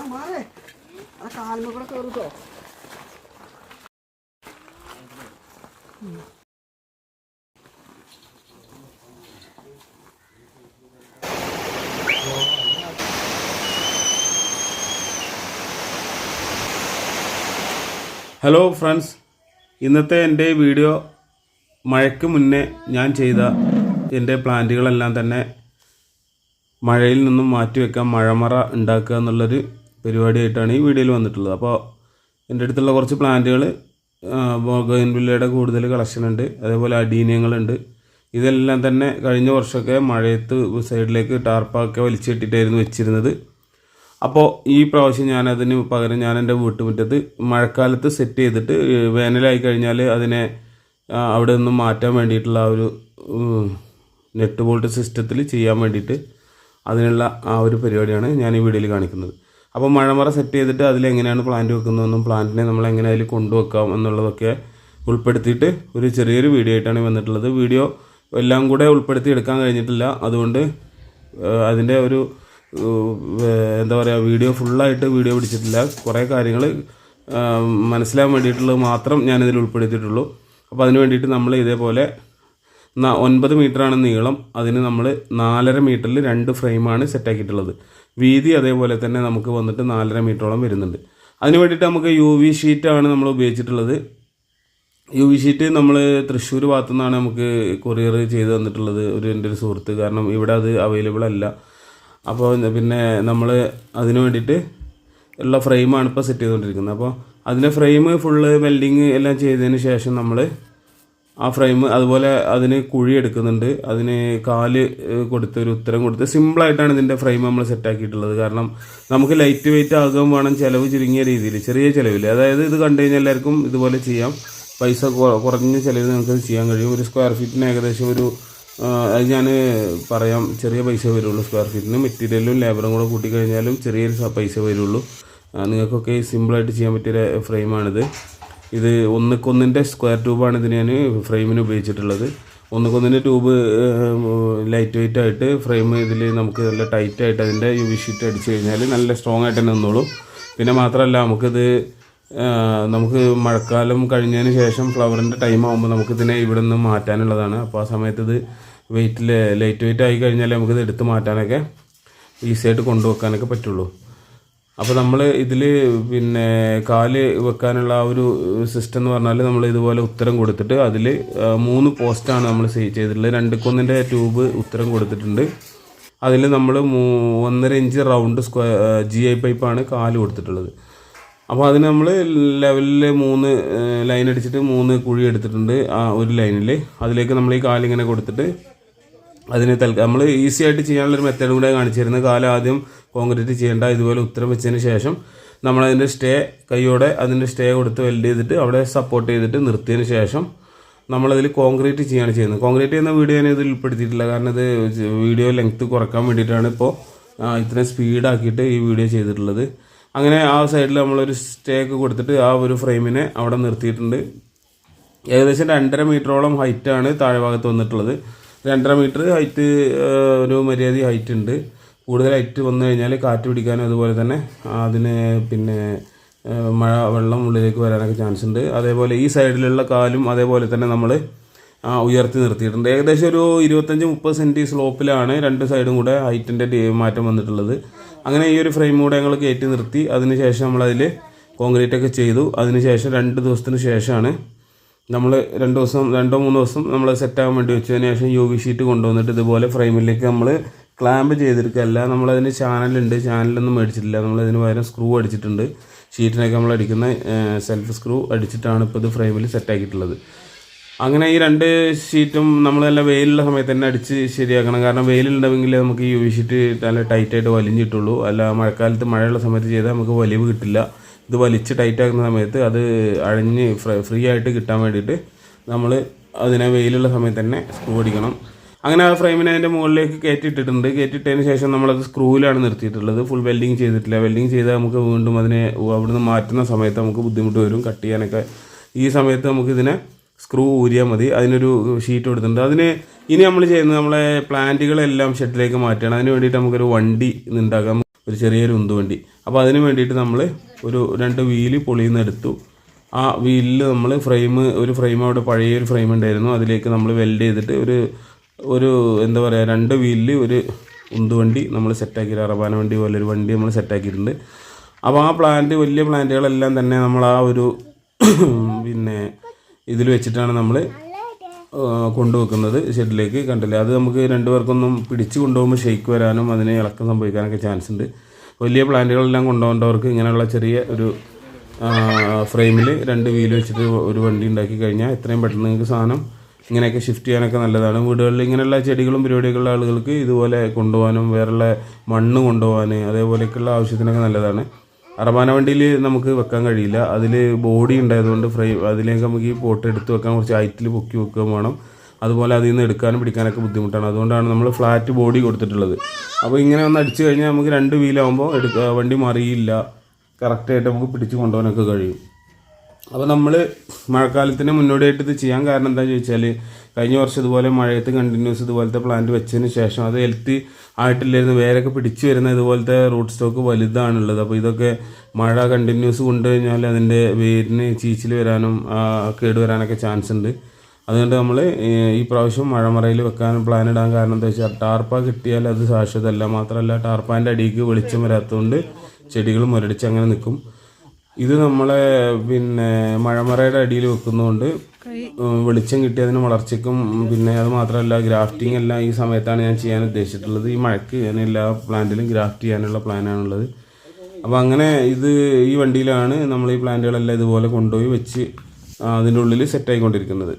ആ hello friends ഇന്നത്തെ എന്റെ വീഡിയോ മഴയ്ക്ക് മുന്നേ ഞാൻ ചെയ്ത എന്റെ പ്ലാന്റുകളെല്ലാം തന്നെ മഴയിൽ നിന്നും മാറ്റിവെക്കാൻ മഴമറ ഉണ്ടാക്കുക എന്നുള്ളൊരു പരിപാടിയായിട്ടാണ് ഈ വീഡിയോയിൽ വന്നിട്ടുള്ളത്. അപ്പോൾ എന്റെ അടുത്തുള്ള കുറച്ച് പ്ലാന്റുകൾ ബോഗൻവില്ലയുടെ കൂടുതൽ കളക്ഷൻ ഉണ്ട്. അതേപോലെ അടീനിയങ്ങളുണ്ട്. ഇതെല്ലാം തന്നെ കഴിഞ്ഞ വർഷമൊക്കെ മഴയത്ത് സൈഡിലേക്ക് ടാർപ്പൊക്കെ വലിച്ചിട്ടിട്ടായിരുന്നു വെച്ചിരുന്നത്. അപ്പോൾ ഈ പ്രാവശ്യം ഞാനതിന് പകരം ഞാൻ എന്റെ വീട്ടുമുറ്റത്ത് മഴക്കാലത്ത് സെറ്റ് ചെയ്തിട്ട് വേനലായി കഴിഞ്ഞാൽ അതിനെ അവിടെ നിന്നും മാറ്റാൻ വേണ്ടിയിട്ടുള്ള ഒരു നെറ്റ് ബോൾട്ട് സിസ്റ്റത്തിൽ ചെയ്യാൻ വേണ്ടിയിട്ട് അതിനുള്ള ആ ഒരു പരിപാടിയാണ് ഞാൻ ഈ വീഡിയോയിൽ കാണിക്കുന്നത്. അപ്പോൾ മഴമറ സെറ്റ് ചെയ്തിട്ട് അതിലെങ്ങനെയാണ് പ്ലാന്റ് വെക്കുന്നതെന്നും പ്ലാന്റിനെ നമ്മൾ എങ്ങനെ അതിൽ കൊണ്ടുവെക്കാം എന്നുള്ളതൊക്കെ ഉൾപ്പെടുത്തിയിട്ട് ഒരു ചെറിയൊരു വീഡിയോ ആയിട്ടാണ് വന്നിട്ടുള്ളത്. വീഡിയോ എല്ലാം കൂടെ ഉൾപ്പെടുത്തി എടുക്കാൻ കഴിഞ്ഞിട്ടില്ല. അതുകൊണ്ട് അതിന്റെ ഒരു എന്താ പറയുക വീഡിയോ ഫുള്ളായിട്ട് വീഡിയോ പിടിച്ചിട്ടില്ല. കുറേ കാര്യങ്ങൾ മനസ്സിലാൻ വേണ്ടിയിട്ടുള്ളത് മാത്രം ഞാനിതിൽ ഉൾപ്പെടുത്തിയിട്ടുള്ളൂ. അപ്പോൾ അതിന് വേണ്ടിയിട്ട് നമ്മൾ ഇതേപോലെ ഒൻപത് മീറ്ററാണ് നീളം. അതിന് നമ്മൾ നാലര മീറ്ററിൽ രണ്ട് ഫ്രെയിമാണ് സെറ്റാക്കിയിട്ടുള്ളത് വീതി അതേപോലെ തന്നെ നമുക്ക് വന്നിട്ട് നാലര മീറ്ററോളം വരുന്നുണ്ട്. അതിന് വേണ്ടിയിട്ട് നമുക്ക് യു വി ഷീറ്റാണ് നമ്മൾ ഉപയോഗിച്ചിട്ടുള്ളത്. യു വി ഷീറ്റ് നമ്മൾ തൃശ്ശൂർ ഭാഗത്തു നിന്നാണ് നമുക്ക് കൊറിയർ ചെയ്ത് തന്നിട്ടുള്ളത് ഒരു എന്റെ ഒരു സുഹൃത്ത്. കാരണം ഇവിടെ അത് അവൈലബിൾ അല്ല. അപ്പോൾ പിന്നെ നമ്മൾ അതിന് വേണ്ടിയിട്ട് ഉള്ള ഫ്രെയിമാണ് ഇപ്പോൾ സെറ്റ് ചെയ്തുകൊണ്ടിരിക്കുന്നത്. അപ്പോൾ അതിന്റെ ഫ്രെയിം ഫുള്ള് വെൽഡിങ് എല്ലാം ചെയ്തതിന് ശേഷം നമ്മൾ ആ ഫ്രെയിം അതുപോലെ അതിന് കുഴി എടുക്കുന്നുണ്ട്. അതിന് കാൽ കൊടുത്ത് ഒരു ഉത്തരം കൊടുത്ത് സിമ്പിളായിട്ടാണ് ഇതിന്റെ ഫ്രെയിം നമ്മൾ സെറ്റാക്കിയിട്ടുള്ളത്. കാരണം നമുക്ക് ലൈറ്റ് വെയിറ്റ് ആകുകയും വേണം ചിലവ് ചുരുങ്ങിയ രീതിയിൽ ചെറിയ ചിലവിൽ അതായത് ഇത് കണ്ടു കഴിഞ്ഞാൽ എല്ലാവർക്കും ഇതുപോലെ ചെയ്യാം. പൈസ കുറഞ്ഞ ചിലവിൽ നമുക്ക് ചെയ്യാൻ കഴിയും. ഒരു സ്ക്വയർ ഫീറ്റിന് ഏകദേശം ഒരു അത് ഞാൻ പറയാം ചെറിയ പൈസ വരുള്ളൂ സ്ക്വയർ ഫീറ്റിന് മെറ്റീരിയലും ലേബറും കൂടെ കൂട്ടിക്കഴിഞ്ഞാലും ചെറിയൊരു പൈസ വരുള്ളൂ. നിങ്ങൾക്കൊക്കെ സിമ്പിളായിട്ട് ചെയ്യാൻ പറ്റിയ ഫ്രെയിമാണിത്. ഇത് ഒന്നിക്കൊന്നിന്റെ സ്ക്വയർ ട്യൂബാണ് ഇതിന് ഞാൻ ഫ്രെയിമിന് ഉപയോഗിച്ചിട്ടുള്ളത്. ഒന്നിക്കൊന്നിന്റെ ട്യൂബ് ലൈറ്റ് വെയിറ്റ് ആയിട്ട് ഫ്രെയിം ഇതിൽ നമുക്ക് നല്ല ടൈറ്റ് ആയിട്ട് അതിന്റെ യു വി ഷീറ്റ് അടിച്ച് കഴിഞ്ഞാൽ നല്ല സ്ട്രോങ് ആയിട്ട് തന്നെ നിന്നോളും. പിന്നെ മാത്രമല്ല നമുക്കിത് നമുക്ക് മഴക്കാലം കഴിഞ്ഞതിന് ശേഷം ഫ്ലവറിന്റെ ടൈം ആകുമ്പോൾ നമുക്കിതിനെ ഇവിടെ നിന്ന് മാറ്റാനുള്ളതാണ്. അപ്പോൾ ആ സമയത്ത് ഇത് വെയിറ്റിൽ ലൈറ്റ് വെയിറ്റ് ആയി കഴിഞ്ഞാൽ നമുക്കിത് എടുത്ത് മാറ്റാനൊക്കെ ഈസി ആയിട്ട് കൊണ്ടുവെക്കാനൊക്കെ പറ്റുള്ളൂ. അപ്പോൾ നമ്മൾ ഇതിൽ പിന്നെ കാൽ വെക്കാനുള്ള ആ ഒരു സിസ്റ്റം എന്ന് പറഞ്ഞാൽ നമ്മൾ ഇതുപോലെ ഉത്തരം കൊടുത്തിട്ട് അതിൽ മൂന്ന് പോസ്റ്റാണ് നമ്മൾ ചെയ്തിട്ടുള്ളത്. രണ്ട് കൊന്നിന്റെ ട്യൂബ് ഉത്തരം കൊടുത്തിട്ടുണ്ട്. അതിൽ നമ്മൾ മൂ ഒന്നര inch round square G I പൈപ്പാണ് കാൽ കൊടുത്തിട്ടുള്ളത്. അപ്പോൾ അതിന് നമ്മൾ ലെവലിൽ മൂന്ന് ലൈൻ അടിച്ചിട്ട് മൂന്ന് കുഴി എടുത്തിട്ടുണ്ട് ആ ഒരു ലൈനിൽ അതിലേക്ക് നമ്മൾ ഈ കാലിങ്ങനെ കൊടുത്തിട്ട് അതിന് തൽക്കാലം നമ്മൾ ഈസി ആയിട്ട് ചെയ്യാനുള്ളൊരു മെത്തേഡ് കൂടെ കാണിച്ചിരുന്നത് കാലം ആദ്യം കോൺക്രീറ്റ് ചെയ്യേണ്ട. ഇതുപോലെ ഉത്തരം വെച്ചതിന് ശേഷം നമ്മൾ അതിന്റെ സ്റ്റേ കൈയോടെ അതിന്റെ സ്റ്റേ കൊടുത്ത് വെൽഡ് ചെയ്തിട്ട് അവിടെ സപ്പോർട്ട് ചെയ്തിട്ട് നിർത്തിയതിന് ശേഷം നമ്മളതിൽ കോൺക്രീറ്റ് ചെയ്യാണ് ചെയ്യുന്നത്. കോൺക്രീറ്റ് ചെയ്യുന്ന വീഡിയോ ഞാൻ ഇതിൽ ഉൾപ്പെടുത്തിയിട്ടില്ല. കാരണം ഇത് വീഡിയോ ലെങ്ത്ത് കുറയ്ക്കാൻ വേണ്ടിയിട്ടാണ് ഇപ്പോൾ ഇത്രയും സ്പീഡാക്കിയിട്ട് ഈ വീഡിയോ ചെയ്തിട്ടുള്ളത്. അങ്ങനെ ആ സൈഡിൽ നമ്മളൊരു സ്റ്റേ ഒക്കെ കൊടുത്തിട്ട് ആ ഒരു ഫ്രെയിമിനെ അവിടെ നിർത്തിയിട്ടുണ്ട്. ഏകദേശം രണ്ടര മീറ്ററോളം ഹൈറ്റാണ് താഴെ ഭാഗത്ത് വന്നിട്ടുള്ളത്. രണ്ടര മീറ്റർ ഹൈറ്റ് ഒരു മര്യാദ ഹൈറ്റ് ഉണ്ട്. കൂടുതൽ ഹൈറ്റ് വന്നു കഴിഞ്ഞാൽ കാറ്റ് പിടിക്കാനും അതുപോലെ തന്നെ അതിന് പിന്നെ മഴ വെള്ളം ഉള്ളിലേക്ക് വരാനൊക്കെ ചാൻസ് ഉണ്ട്. അതേപോലെ ഈ സൈഡിലുള്ള കാലും അതേപോലെ തന്നെ നമ്മൾ ഉയർത്തി നിർത്തിയിട്ടുണ്ട്. ഏകദേശം ഒരു ഇരുപത്തഞ്ച് മുപ്പത് സെന്റി സ്ലോപ്പിലാണ് രണ്ട് സൈഡും കൂടെ ഹൈറ്റിന്റെ മാറ്റം വന്നിട്ടുള്ളത്. അങ്ങനെ ഈ ഒരു ഫ്രെയിം കൂടെ ഞങ്ങൾ കയറ്റി നിർത്തി. അതിനുശേഷം നമ്മളതിൽ കോൺക്രീറ്റ് ഒക്കെ ചെയ്തു. അതിനുശേഷം രണ്ട് ദിവസത്തിന് ശേഷമാണ് നമ്മൾ രണ്ട് ദിവസം രണ്ടോ മൂന്നോ ദിവസം നമ്മൾ സെറ്റാകാൻ വേണ്ടി വെച്ചതിന് ശേഷം യു വി ഷീറ്റ് കൊണ്ടുവന്നിട്ട് ഇതുപോലെ ഫ്രെയിമിലേക്ക് നമ്മൾ ക്ലാമ്പ് ചെയ്തെടുക്കുകയല്ല നമ്മളതിന് ചാനലുണ്ട് ചാനലൊന്നും മേടിച്ചിട്ടില്ല. നമ്മളതിന് പകരം സ്ക്രൂ അടിച്ചിട്ടുണ്ട്. ഷീറ്റിനൊക്കെ നമ്മൾ അടിക്കുന്ന സെൽഫ് സ്ക്രൂ അടിച്ചിട്ടാണ് ഇപ്പോൾ ഇത് ഫ്രെയിമിൽ സെറ്റാക്കിയിട്ടുള്ളത് അങ്ങനെ ഈ രണ്ട് ഷീറ്റും നമ്മൾ നല്ല വെയിലുള്ള സമയത്ത് തന്നെ അടിച്ച് ശരിയാക്കണം. കാരണം വെയിലുണ്ടെങ്കിൽ നമുക്ക് യു വി ഷീറ്റ് നല്ല ടൈറ്റായിട്ട് വലിഞ്ഞിട്ടുള്ളൂ. അല്ല മഴക്കാലത്ത് മഴയുള്ള സമയത്ത് ചെയ്താൽ നമുക്ക് വലിവ് കിട്ടില്ല. ഇത് വലിച്ച് ടൈറ്റ് ആക്കുന്ന സമയത്ത് അത് അഴിഞ്ഞ് ഫ്രീ ആയിട്ട് കിട്ടാൻ വേണ്ടിയിട്ട് നമ്മൾ അതിനെ വെയിലുള്ള സമയത്ത് തന്നെ സ്ക്രൂ അടിക്കണം. അങ്ങനെ ആ ഫ്രെയിമിനെ അതിന്റെ മുകളിലേക്ക് കയറ്റിയിട്ടിട്ടുണ്ട്. കയറ്റിയിട്ടതിന് ശേഷം നമ്മളത് സ്ക്രൂവിലാണ് നിർത്തിയിട്ടുള്ളത്. ഫുൾ വെൽഡിങ് ചെയ്തിട്ടില്ല. വെൽഡിങ് ചെയ്താൽ നമുക്ക് വീണ്ടും അതിനെ അവിടുന്ന് മാറ്റുന്ന സമയത്ത് നമുക്ക് ബുദ്ധിമുട്ട് വരും. കട്ട് ചെയ്യാനൊക്കെ ഈ സമയത്ത് നമുക്കിതിനെ സ്ക്രൂ ഊരിയാൽ മതി. അതിനൊരു ഷീറ്റ് കൊടുത്തിട്ടുണ്ട്. അതിന് ഇനി നമ്മൾ ചെയ്യുന്നത് നമ്മളെ പ്ലാന്റുകളെല്ലാം ഷെഡിലേക്ക് മാറ്റുകയാണ്. അതിന് വേണ്ടിയിട്ട് നമുക്കൊരു വണ്ടി ഉണ്ടാക്കാം ഒരു ചെറിയൊരു ഉന്തുവണ്ടി. അപ്പോൾ അതിന് വേണ്ടിയിട്ട് നമ്മൾ ഒരു രണ്ട് വീൽ പൊളിയിൽ നിന്ന് എടുത്തു. ആ വീലിൽ നമ്മൾ ഫ്രെയിം ഒരു ഫ്രെയിം അവിടെ പഴയ ഒരു ഫ്രെയിം ഉണ്ടായിരുന്നു. അതിലേക്ക് നമ്മൾ വെൽഡ് ചെയ്തിട്ട് ഒരു ഒരു എന്താ പറയുക രണ്ട് വീലിൽ ഒരു ഉന്തുവണ്ടി നമ്മൾ സെറ്റാക്കി അറബാന വണ്ടി പോലെ ഒരു വണ്ടി നമ്മൾ സെറ്റാക്കിയിട്ടുണ്ട് അപ്പോൾ ആ പ്ലാന്റ് വലിയ പ്ലാന്റുകളെല്ലാം തന്നെ നമ്മൾ ആ ഒരു പിന്നെ ഇതിൽ വെച്ചിട്ടാണ് നമ്മൾ കൊണ്ടുവെക്കുന്നത് ഷെഡിലേക്ക് കണ്ടില്ലേ? അത് നമുക്ക് രണ്ടുപേർക്കൊന്നും പിടിച്ച് കൊണ്ടുപോകുമ്പോൾ ഷെയ്ക്ക് വരാനും അതിന് ഇളക്കം സംഭവിക്കാനൊക്കെ ചാൻസ് ഉണ്ട്. വലിയ പ്ലാന്റുകളെല്ലാം കൊണ്ടുപോകേണ്ടവർക്ക് ഇങ്ങനെയുള്ള ചെറിയ ഒരു ഫ്രെയിമിൽ രണ്ട് വീൽ വെച്ചിട്ട് ഒരു വണ്ടി ഉണ്ടാക്കി കഴിഞ്ഞാൽ എത്രയും പെട്ടെന്ന് നിങ്ങൾക്ക് സാധനം ഇങ്ങനെയൊക്കെ ഷിഫ്റ്റ് ചെയ്യാനൊക്കെ നല്ലതാണ്. വീടുകളിൽ ഇങ്ങനെയുള്ള ചെടികളും പരിപാടികളുള്ള ആളുകൾക്ക് ഇതുപോലെ കൊണ്ടുപോകാനും വേറെയുള്ള മണ്ണ് കൊണ്ടുപോകാൻ അതേപോലെയൊക്കെയുള്ള ആവശ്യത്തിനൊക്കെ നല്ലതാണ്. അറബാന വണ്ടിയിൽ നമുക്ക് വെക്കാൻ കഴിയില്ല. അതിൽ ബോഡി ഉണ്ടായതുകൊണ്ട് ഫ്രെയിം അതിലേക്ക് നമുക്ക് ഈ പോട്ട് എടുത്ത് വെക്കാൻ കുറച്ച് ഹൈറ്റിൽ പൊക്കി വെക്കുകയും വേണം. അതുപോലെ അതിൽ നിന്ന് എടുക്കാനും പിടിക്കാനൊക്കെ ബുദ്ധിമുട്ടാണ്. അതുകൊണ്ടാണ് നമ്മൾ ഫ്ലാറ്റ് ബോഡി കൊടുത്തിട്ടുള്ളത്. അപ്പോൾ ഇങ്ങനെ ഒന്ന് അടിച്ചു കഴിഞ്ഞാൽ നമുക്ക് രണ്ട് വീലാകുമ്പോൾ എടുക്ക വണ്ടി മറിയില്ല. കറക്റ്റായിട്ട് നമുക്ക് പിടിച്ച് കൊണ്ടുപോകാനൊക്കെ കഴിയും. അപ്പോൾ നമ്മൾ മഴക്കാലത്തിന് മുന്നോടിയായിട്ട് ഇത് ചെയ്യാൻ കാരണം എന്താ ചോദിച്ചാൽ കഴിഞ്ഞ വർഷം ഇതുപോലെ മഴയത്ത് കണ്ടിന്യൂസ് ഇതുപോലത്തെ പ്ലാന്റ് വെച്ചതിന് ശേഷം അത് ഹെൽത്തി ആയിട്ടില്ലായിരുന്നു. വേരൊക്കെ പിടിച്ചു വരുന്ന ഇതുപോലത്തെ റൂട്ട് സ്റ്റോക്ക് വലുതാണുള്ളത്. അപ്പോൾ ഇതൊക്കെ മഴ കണ്ടിന്യൂസ് കൊണ്ടു കഴിഞ്ഞാൽ അതിന്റെ വേരിന് ചീച്ചിൽ വരാനും കേടുവരാനൊക്കെ കേട് വരാനൊക്കെ ചാൻസ് ഉണ്ട്. അതുകൊണ്ട് നമ്മൾ ഈ പ്രാവശ്യം മഴമറയിൽ വെക്കാൻ പ്ലാൻ ഇടാൻ കാരണം എന്താ വെച്ചാൽ ടാർപ്പ കിട്ടിയാൽ അത് ശാശ്വതമല്ല മാത്രമല്ല ടാർപ്പാന്റെ അടിക്ക് വെളിച്ചം വരാത്തതുകൊണ്ട് ചെടികൾ മുരടിച്ച് അങ്ങനെ നിൽക്കും ഇത് നമ്മളെ പിന്നെ മഴമറയുടെ അടിയിൽ വെക്കുന്നതുകൊണ്ട് വെളിച്ചം കിട്ടി അതിന് വളർച്ചയ്ക്കും പിന്നെ അത് മാത്രമല്ല ഗ്രാഫ്റ്റിംഗ് എല്ലാം ഈ സമയത്താണ് ഞാൻ ചെയ്യാൻ ഉദ്ദേശിച്ചിട്ടുള്ളത്. ഈ മഴയ്ക്ക് ഞാൻ എല്ലാ പ്ലാന്റിലും ഗ്രാഫ്റ്റ് ചെയ്യാനുള്ള പ്ലാനാണുള്ളത് അപ്പോൾ അങ്ങനെ ഇത് ഈ വണ്ടിയിലാണ് നമ്മൾ ഈ പ്ലാന്റുകളെല്ലാം ഇതുപോലെ കൊണ്ടുപോയി വെച്ച് അതിന്റെ ഉള്ളിൽ സെറ്റായിക്കൊണ്ടിരിക്കുന്നത്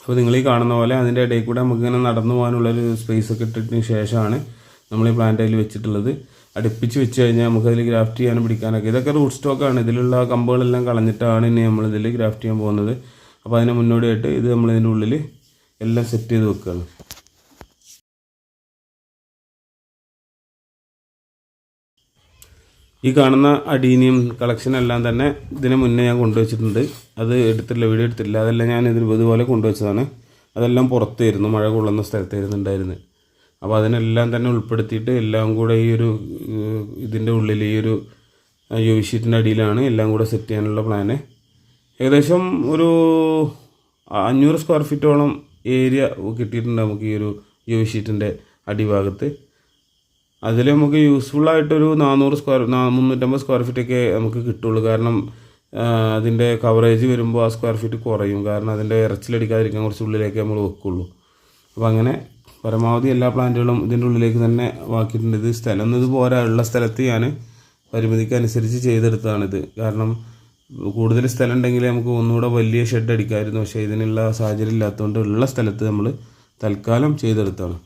അപ്പോൾ നിങ്ങൾ ഈ കാണുന്ന പോലെ അതിന്റെ ഇടയിൽ കൂടെ നമുക്ക് ഇങ്ങനെ നടന്നു പോകാനുള്ളൊരു സ്പേസ് ഒക്കെ ഇട്ടിട്ടതിന് ശേഷമാണ് നമ്മൾ ഈ പ്ലാന്റ് അതിൽ വെച്ചിട്ടുള്ളത്. അടുപ്പിച്ച് വെച്ച് കഴിഞ്ഞാൽ നമുക്ക് അതിൽ ഗ്രാഫ്റ്റ് ചെയ്യാനും പിടിക്കാനൊക്കെ. ഇതൊക്കെ റൂട്ട് സ്റ്റോക്കാണ് ഇതിലുള്ള കമ്പുകളെല്ലാം കളഞ്ഞിട്ടാണ് ഇനി നമ്മൾ ഇതിൽ ഗ്രാഫ്റ്റ് ചെയ്യാൻ പോകുന്നത്. അപ്പോൾ അതിന് മുന്നോടിയായിട്ട് ഇത് നമ്മളിതിന്റെ ഉള്ളിൽ എല്ലാം സെറ്റ് ചെയ്ത് വെക്കുകയാണ്. ഈ കാണുന്ന അഡീനിയം കളക്ഷൻ എല്ലാം തന്നെ ഇതിന് മുന്നേ ഞാൻ കൊണ്ടുവച്ചിട്ടുണ്ട്. അത് എടുത്തില്ല വീഡിയോ എടുത്തില്ല അതെല്ലാം ഞാൻ ഇതിന് ഇതുപോലെ കൊണ്ടുവച്ചതാണ്. അതെല്ലാം പുറത്തായിരുന്നു മഴ കൊള്ളുന്ന സ്ഥലത്തായിരുന്നു ഉണ്ടായിരുന്നത് അപ്പോൾ അതിനെല്ലാം തന്നെ ഉൾപ്പെടുത്തിയിട്ട് എല്ലാം കൂടെ ഈ ഒരു ഇതിന്റെ ഉള്ളിൽ ഈ ഒരു യു അടിയിലാണ് എല്ലാം കൂടെ സെറ്റ് ചെയ്യാനുള്ള പ്ലാന് ഏകദേശം ഒരു അഞ്ഞൂറ് സ്ക്വയർ ഫീറ്റോളം ഏരിയ കിട്ടിയിട്ടുണ്ട് നമുക്ക് ഈ ഒരു യു അടിഭാഗത്ത്. അതിൽ നമുക്ക് യൂസ്ഫുൾ ആയിട്ടൊരു നാനൂറ് സ്ക്വയർ മുന്നൂറ്റമ്പത് സ്ക്വയർ ഫീറ്റ് ഒക്കെ നമുക്ക് കിട്ടുള്ളൂ. കാരണം അതിന്റെ കവറേജ് വരുമ്പോൾ ആ സ്ക്വയർ ഫീറ്റ് കുറയും. കാരണം അതിന്റെ ഇറച്ചിലടിക്കാതിരിക്കാൻ കുറച്ച് ഉള്ളിലേക്ക് നമ്മൾ വെക്കുള്ളൂ. അപ്പോൾ അങ്ങനെ പരമാവധി എല്ലാ പ്ലാന്റുകളും ഇതിന്റെ ഉള്ളിലേക്ക് തന്നെ വാക്കിയിട്ടുണ്ട്. ഇത് സ്ഥലം ഒന്നും ഇത് പോരാ ഉള്ള സ്ഥലത്ത് ഞാൻ പരിമിതിക്ക് അനുസരിച്ച് ചെയ്തെടുത്തതാണിത്. കാരണം കൂടുതൽ സ്ഥലം ഉണ്ടെങ്കിൽ നമുക്ക് ഒന്നുകൂടെ വലിയ ഷെഡ് അടിക്കാമായിരുന്നു പക്ഷേ ഇതിനുള്ള സാഹചര്യം ഇല്ലാത്തതുകൊണ്ട് ഉള്ള സ്ഥലത്ത് നമ്മൾ തൽക്കാലം ചെയ്തെടുത്താണ്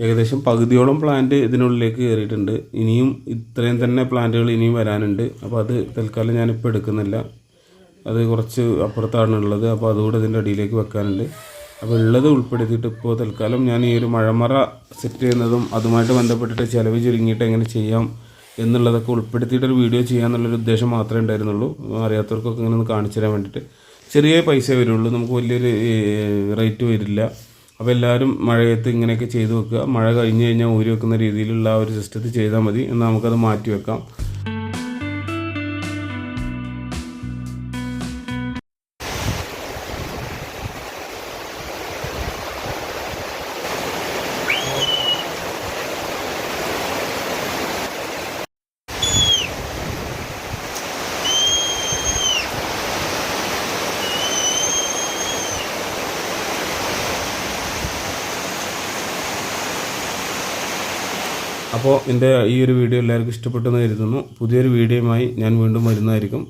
ഏകദേശം പകുതിയോളം പ്ലാന്റ് ഇതിനുള്ളിലേക്ക് കയറിയിട്ടുണ്ട്. ഇനിയും ഇത്രയും തന്നെ പ്ലാന്റുകൾ ഇനിയും വരാനുണ്ട്. അപ്പോൾ അത് തൽക്കാലം ഞാനിപ്പോൾ എടുക്കുന്നില്ല. അത് കുറച്ച് അപ്പുറത്താണ് ഉള്ളത്. അപ്പോൾ അതുകൂടെ ഇതിന്റെ അടിയിലേക്ക് വെക്കാനുണ്ട്. അപ്പോൾ ഉള്ളത് ഉൾപ്പെടുത്തിയിട്ട് ഇപ്പോൾ തൽക്കാലം ഞാൻ ഈ ഒരു മഴമറ സെറ്റ് ചെയ്യുന്നതും അതുമായിട്ട് ബന്ധപ്പെട്ടിട്ട് ചിലവ് ചുരുങ്ങിയിട്ട് എങ്ങനെ ചെയ്യാം എന്നുള്ളതൊക്കെ ഉൾപ്പെടുത്തിയിട്ടൊരു വീഡിയോ ചെയ്യാമെന്നുള്ളൊരു ഉദ്ദേശം മാത്രമേ ഉണ്ടായിരുന്നുള്ളൂ. അറിയാത്തവർക്കൊക്കെ ഇങ്ങനെ ഒന്ന് കാണിച്ചു തരാൻ വേണ്ടിയിട്ട്. ചെറിയ പൈസ വരുള്ളൂ. നമുക്ക് വലിയൊരു റേറ്റ് വരില്ല. അപ്പോൾ എല്ലാവരും മഴയത്ത് ഇങ്ങനെയൊക്കെ ചെയ്തു വെക്കുക. മഴ കഴിഞ്ഞ് കഴിഞ്ഞാൽ ഊരി വെക്കുന്ന രീതിയിലുള്ള ആ ഒരു സിസ്റ്റത്തിൽ ചെയ്താൽ മതി. എന്നാൽ നമുക്കത് മാറ്റി വെക്കാം. അപ്പോൾ എന്റെ ഈ ഒരു വീഡിയോ എല്ലാവർക്കും ഇഷ്ടപ്പെട്ടെന്ന് കരുതുന്നു. പുതിയൊരു വീഡിയോയുമായി ഞാൻ വീണ്ടും വരുന്നതായിരിക്കും.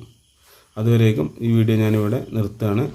അതുവരേക്കും ഈ വീഡിയോ ഞാനിവിടെ നിർത്തുകയാണ്.